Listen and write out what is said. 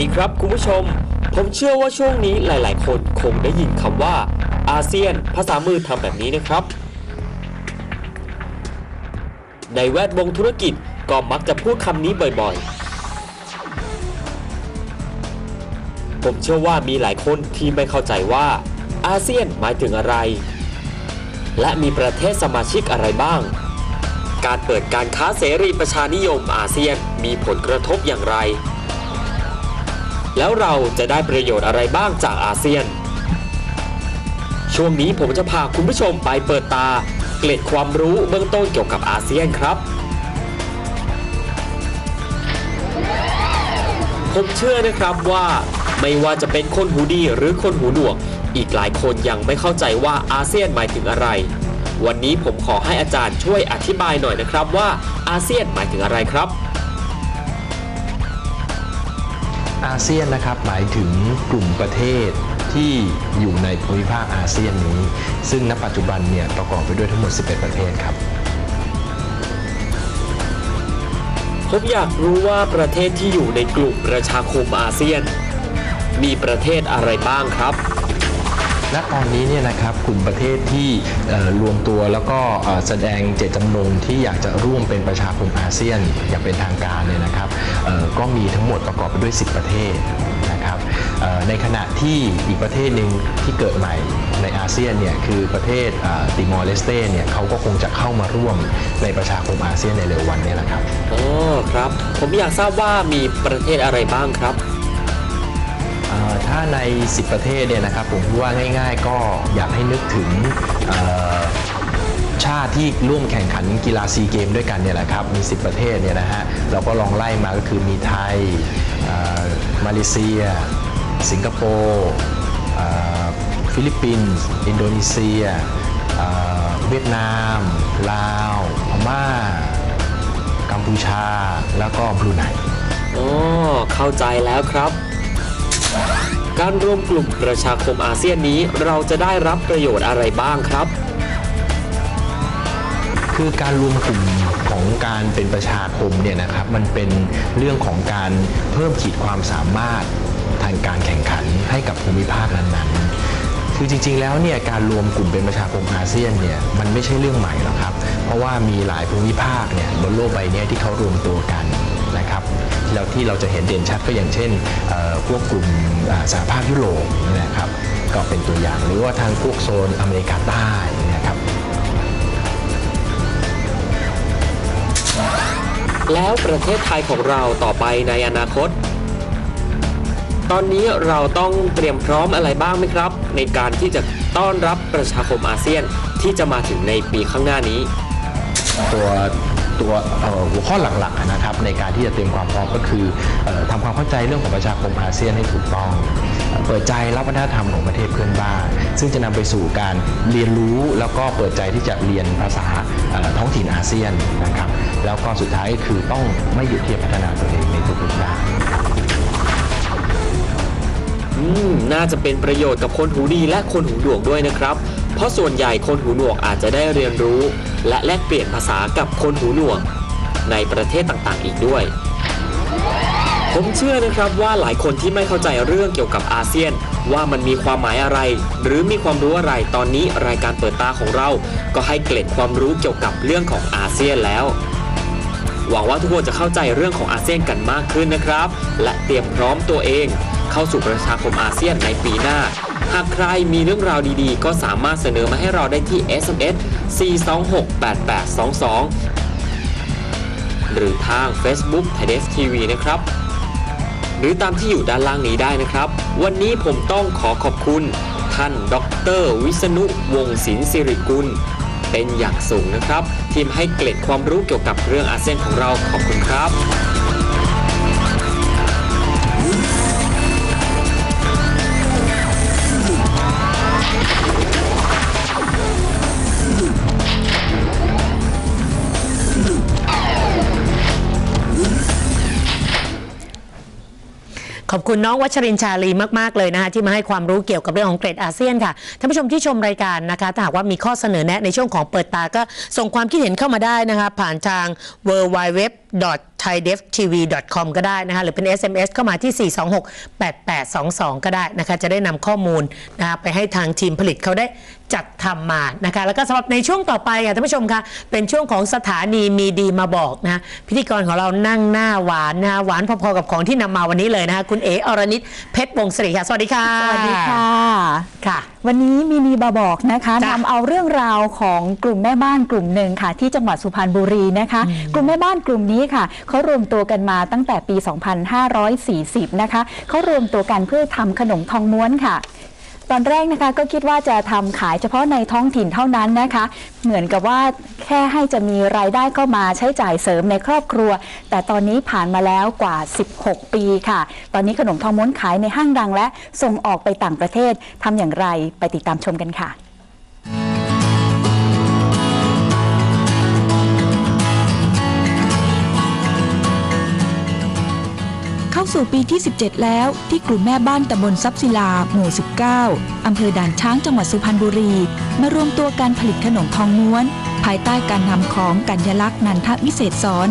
ดีครับคุณผู้ชม ผมเชื่อว่าช่วงนี้หลาย ๆ คนคงได้ยินคำว่า อาเซียน ภาษามือทำแบบนี้นะครับ ในแวดวงธุรกิจก็มักจะพูดคำนี้บ่อย ๆ ผมเชื่อว่ามีหลายคนที่ไม่เข้าใจว่า อาเซียนหมายถึงอะไร และมีประเทศสมาชิกอะไรบ้าง การเปิดการค้าเสรีประชานิยมอาเซียนมีผลกระทบอย่างไร แล้วเราจะได้ประโยชน์อะไรบ้างจากอาเซียน ช่วงนี้ผมจะพาคุณผู้ชมไปเปิดตา เกล็ดความรู้เบื้องต้นเกี่ยวกับอาเซียนครับ ผมเชื่อนะครับว่าไม่ว่าจะเป็นคนหูดีหรือคนหูหนวก อีกหลายคนยังไม่เข้าใจว่าอาเซียนหมายถึงอะไร วันนี้ผมขอให้อาจารย์ช่วยอธิบายหน่อยนะครับว่าอาเซียนหมายถึงอะไรครับ อาเซียนนะครับหมายถึงกลุ่มประเทศที่อยู่ในภูมิภาคอาเซียนนี้ ซึ่งณปัจจุบันเนี่ยประกอบไปด้วยทั้งหมด 11 ประเทศครับ ผมอยากรู้ว่าประเทศที่อยู่ในกลุ่มประชาคมอาเซียน มีประเทศอะไรบ้างครับ และตอนนี้เนี่ยนะครับกลุ่มประเทศที่รวมตัวแล้วก็แสดงเจตจำนงที่อยากจะร่วมเป็นประชาคมอาเซียนอย่างเป็นทางการเนี่ยนะครับก็มีทั้งหมดประกอบไปด้วย 10 ประเทศนะครับในขณะที่อีกประเทศหนึ่งที่เกิดใหม่ในอาเซียนเนี่ยคือประเทศติมอร์เลสเตเนี่ยเขาก็คงจะเข้ามาร่วมในประชาคมอาเซียนในเร็ววันนี้แหละครับอ๋อครับ ผมอยากทราบว่ามีประเทศอะไรบ้างครับ ถ้าใน 10 ประเทศเนี่ยนะครับผมว่าง่าย ๆ ก็อยากให้นึกถึงชาติที่ร่วมแข่งขันกีฬาซีเกมด้วยกันเนี่ยแหละครับ มี 10 ประเทศเนี่ยนะฮะเราก็ลองไล่มาก็คือมีไทยมาเลเซีย สิงคโปร์ฟิลิปปินส์อินโดนีเซียเวียดนาม ลาวพม่า กัมพูชา แล้วก็บรูไนอ๋อเข้าใจแล้วครับ การรวมกลุ่มประชาคมอาเซียนนี้เราจะได้รับประโยชน์อะไรบ้างครับ คือการรวมกลุ่มของการเป็นประชาคมเนี่ยนะครับมันเป็นเรื่องของการเพิ่มขีดความสามารถทางการแข่งขันให้กับภูมิภาคนั้นๆ คือจริงๆแล้วเนี่ยการรวมกลุ่มเป็นประชาคมอาเซียนเนี่ยมันไม่ใช่เรื่องใหม่หรอกครับ เพราะว่ามีหลายภูมิภาคเนี่ยบนโลกใบนี้ที่เขารวมตัวกัน นะครับแล้วที่เราจะเห็นเด่นชัดก็อย่างเช่นเอ่อพวกกลุ่มอ่าสหภาพยุโรปนะครับก็เป็นตัวอย่างหรือว่าทางพวกโซนอเมริกาใต้นะครับแล้วประเทศไทยของเราต่อไปในอนาคต ตอนนี้เราต้องเตรียมพร้อมอะไรบ้างไหมครับ ในการที่จะต้อนรับประชาคมอาเซียนที่จะมาถึงในปีข้างหน้านี้ ตัว ตัวหัวข้อหลักๆนะครับในการที่จะเตรียมความพร้อมก็คืออ่อทำความเข้าใจเรื่องของประชาคมอาเซียนให้ถูกต้อง เปิดใจรับวัฒนธรรมของประเทศเพื่อนบ้าน ซึ่งจะนำไปสู่การเรียนรู้แล้วก็เปิดใจที่จะเรียนภาษาท้องถิ่นอาเซียนนะครับแล้วก็สุดท้ายคือต้องไม่หยุดที่จะพัฒนาตัวเองในทุกๆด้านน่าจะเป็นประโยชน์กับคนหูดีและคนหูหนวกด้วยนะครับ ราะส่วนใหญ่คนหูหนวกอาจจะได้เรียนรู้ และแลกเปลี่ยนภาษากับคนหูหนวก ในประเทศต่างๆ อีกด้วย ผมเชื่อนะครับว่าหลายคนที่ไม่เข้าใจเรื่องเกี่ยวกับอาเซียน ว่ามันมีความหมายอะไร หรือมีความรู้อะไรตอนนี้รายการเปิดตาของเรา ก็ให้เกล็ดความรู้เกี่ยวกับเรื่องของอาเซียนแล้วหวังว่าทุกคนจะเข้าใจเรื่องของอาเซียนกันมากขึ้นนะครับ และเตรียมพร้อมตัวเอง เข้าสู่ประชาคมอาเซียนในปีหน้า หากใครมีเรื่องราวดีๆ ก็สามารถเสนอมาให้เราได้ที่ SMS 4268822 หรือทาง Facebook t h a i d e s TV นะครับ หรือตามที่อยู่ด้านล่างนี้ได้นะครับ วันนี้ผมต้องขอขอบคุณ ท่านดร วิษณุวงศิลสิริกุล เป็นอย่างสูงนะครับ ทีมให้เกล็ดความรู้เกี่ยวกับเรื่องอาเซียนของเราขอบคุณครับ ขอบคุณน้องวัชรินชาลีมาก ๆ เลยนะคะที่มาให้ความรู้เกี่ยวกับเรื่องของเกรดอาเซียนค่ะท่านผู้ชมที่ชมรายการนะคะถ้าหากว่ามีข้อเสนอแนะในช่วงของเปิดตาก็ส่งความคิดเห็นเข้ามาได้นะคะผ่านทาง w w w thaidevtv.com ก็ได้นะคะหรือเป็น SMS เข้ามาที่ 4268822 ก็ได้นะคะจะได้นำข้อมูลนะคะไปให้ทางทีมผลิตเขาได้จัดทำมานะคะแล้วก็สำหรับในช่วงต่อไปค่ะท่านผู้ชมคะเป็นช่วงของสถานีมีดีมาบอกนะพิธีกรของเรานั่งหน้าหวานนะคะหวานพอๆกับของที่นำมาวันนี้เลยนะคะคุณเอ๋อรนิตเพชรวงศิริค่ะ สวัสดีค่ะ สวัสดีค่ะค่ะวันนี้มีนีบาบอกนะคะจ้ะนำเอาเรื่องราวของกลุ่มแม่บ้านกลุ่มหนึ่งค่ะ ที่จังหวัดสุพรรณบุรีนะคะ กลุ่มแม่บ้านกลุ่มนี้ค่ะเขารวมตัวกันมาตั้งแต่ปี 2540 นะคะเขารวมตัวกันเพื่อทำขนมทองม้วนค่ะ ตอนแรกนะคะก็คิดว่าจะทำขายเฉพาะในท้องถิ่นเท่านั้นนะคะ เหมือนกับว่าแค่ให้จะมีรายได้เข้ามาใช้จ่ายเสริมในครอบครัว แต่ตอนนี้ผ่านมาแล้วกว่า 16 ปีค่ะ ตอนนี้ขนมทองม้วนขายในห้างดังและส่งออกไปต่างประเทศทำอย่างไรไปติดตามชมกันค่ะ เข้าสู่ปีที่ 17 แล้ว ที่กลุ่มแม่บ้านตำบลซับศิลา หมู่ 19 อำเภอด่านช้างจังหวัดสุพรรณบุรี มารวมตัวการผลิตขนมทองม้วน ภายใต้การนำของกัญญลักษณ์นันทวิเศษสอน